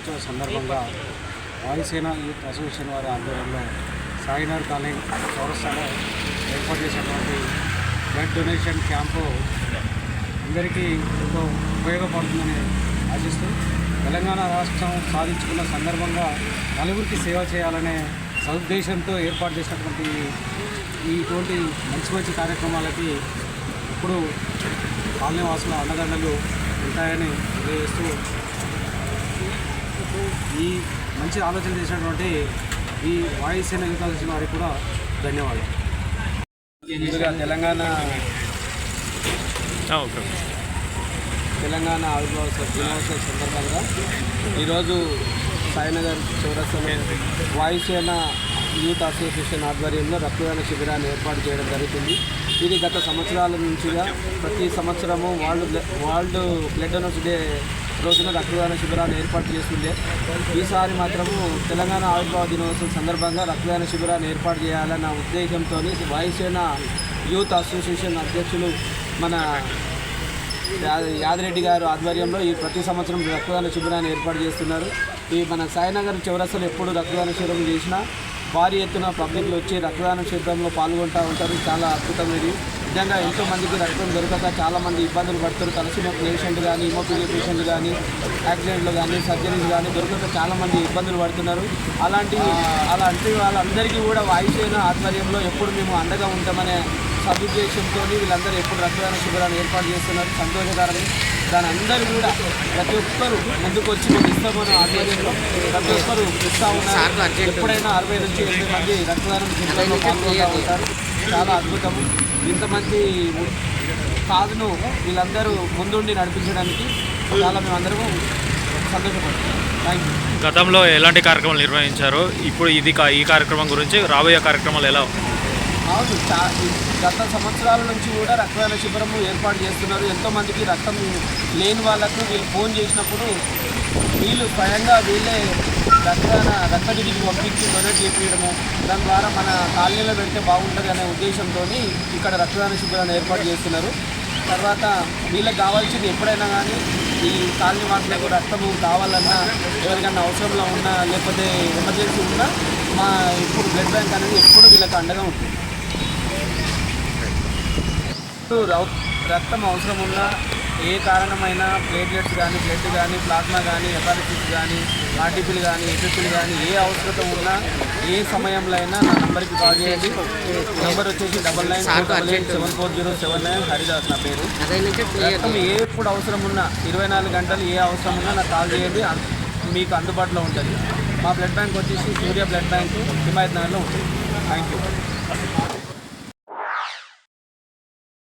దినోత్సవ సందర్భంగా వాయుసేన యూత్ అసోసియేషన్ వారి ఆధ్వర్యంలో సాయినార్ కాలనీ చౌరస్తాలో ఏర్పాటు చేసినటువంటి బ్లడ్ డొనేషన్ క్యాంపు అందరికీ ఎంతో ఉపయోగపడుతుందని ఆశిస్తూ తెలంగాణ రాష్ట్రం సాధించుకున్న సందర్భంగా నలుగురికి సేవ చేయాలనే సదుద్దేశంతో ఏర్పాటు చేసినటువంటి ఇటువంటి మంచి మంచి కార్యక్రమాలకి ఇప్పుడు కాలనీ వాసుల అండదండలు ఉంటాయని తెలియజేస్తూ ఈ మంచి ఆలోచన చేసినటువంటి ఈ వాయుసేన అసోసియేషన్ వారికి కూడా ధన్యవాదాలు. ముందుగా తెలంగాణ తెలంగాణ ఆవిర్భావ దినోత్సవ సందర్భంగా ఈరోజు సాయినగర్ చౌరస్తాలో వాయుసేన యూత్ అసోసియేషన్ ఆధ్వర్యంలో రక్తదాన శిబిరాన్ని ఏర్పాటు చేయడం జరుగుతుంది. ఇది గత సంవత్సరాల నుంచిగా ప్రతి సంవత్సరము world world blood donors day రోజున రక్తదాన శిబిరాన్ని ఏర్పాటు చేస్తుండే. ఈసారి మాత్రము తెలంగాణ ఆవిర్భావ దినోత్సవం సందర్భంగా రక్తదాన శిబిరాన్ని ఏర్పాటు చేయాలన్న ఉద్దేశంతో వాయుసేన యూత్ అసోసియేషన్ అధ్యక్షులు మన యాదిరెడ్డి గారు ఆధ్వర్యంలో ఈ ప్రతి సంవత్సరం రక్తదాన శిబిరాన్ని ఏర్పాటు చేస్తున్నారు. ఈ మన సాయినగర్ చౌరస్తలు ఎప్పుడు రక్తదాన శిబిరం చేసినా భారీ ఎత్తున పబ్లిక్లు వచ్చి రక్తదానం శిబిరంలో పాల్గొంటూ ఉంటారు. చాలా అద్భుతం ఇది నిజంగా ఎంతో మందికి రక్తం దొరకక చాలామంది ఇబ్బందులు పడుతారు. కలిసిన పేషెంట్ కానీ ఇమోపిలియా పేషెంట్లు కానీ యాక్సిడెంట్లు కానీ సర్జరీలు కానీ దొరకక చాలామంది ఇబ్బందులు పడుతున్నారు. అలాంటి అలాంటి వాళ్ళందరికీ కూడా వాయుసేన ఆధ్వర్యంలో ఎప్పుడు మేము అండగా ఉంటామనే సదుద్దేశంతో వీళ్ళందరూ ఎప్పుడు రక్తదాన శిబిరాన్ని ఏర్పాటు చేస్తున్నారు. సంతోషకరమే. దాని అందరూ కూడా ప్రతి ఒక్కరు ముందుకు వచ్చి మేము ఇస్తామని ఆధ్వర్యంలో ప్రతి ఒక్కరు ఇస్తా ఉన్నారు. ఎప్పుడైనా అరవై నుంచి ఎనిమిది మంది రక్తదానం పాల్గొంటూ ఉంటారు. చాలా అద్భుతము. ఇంతమంది కాదును వీళ్ళందరూ ముందుండి నడిపించడానికి చాలా మేమందరము గతంలో ఎలాంటి కార్యక్రమాలు నిర్వహించారో? ఇప్పుడు ఇది కా- ఈ కార్యక్రమం గురించి రాబోయే కార్యక్రమాలు ఎలా అవును గత సంవత్సరాల నుంచి కూడా రక్తదాన శిబిరము ఏర్పాటు చేస్తున్నారు. ఎంతోమందికి రక్తం లేని వాళ్ళకు వీళ్ళు ఫోన్ చేసినప్పుడు వీళ్ళు స్వయంగా వీళ్ళే రక్తదాన రక్తదిడికి పంపించి డొనేట్ చేపించడము దాని ద్వారా మన కాలనీలో పెడితే బాగుంటుంది అనే ఉద్దేశంతో ఇక్కడ రక్తదాన శిబిరాన్ని ఏర్పాటు చేస్తున్నారు. తర్వాత వీళ్ళకి కావాల్సింది ఎప్పుడైనా కానీ ఈ కాలనీ వాసులకు రక్తము కావాలన్నా ఎవరికన్నా అవసరంలో ఉన్నా లేకపోతే ఎమర్జెన్సీ ఉన్నా మా ఇప్పుడు బ్లడ్ బ్యాంక్ అనేది ఎప్పుడు వీళ్ళకి అండగా ఉంటుంది. రౌ- రక్తం అవసరం ఉన్న ఏ కారణమైన ప్లేట్లెట్స్ కానీ బ్లడ్ కానీ ప్లాస్మా కానీ హెపాటిటిస్ కానీ ఆర్టీపీలు కానీ ఎఫ్ఎఫ్లు కానీ ఏ అవసరం ఉన్నా ఏ సమయంలో అయినా నా నంబర్కి కాల్ చేయండి. నంబర్ వచ్చేసి double nine double eight seven four zero seven nine Haridas నా పేరు. రక్తం ఏ ఎప్పుడు అవసరం ఉన్నా ఇరవై నాలుగు గంటలు ఏ అవసరం ఉన్నా నాకు కాల్ చేయండి. మీకు అందుబాటులో ఉంటుంది. మా బ్లడ్ బ్యాంక్ వచ్చేసి సూర్య బ్లడ్ బ్యాంక్ హిమాయత్ నగర్లో ఉంటుంది. Thank you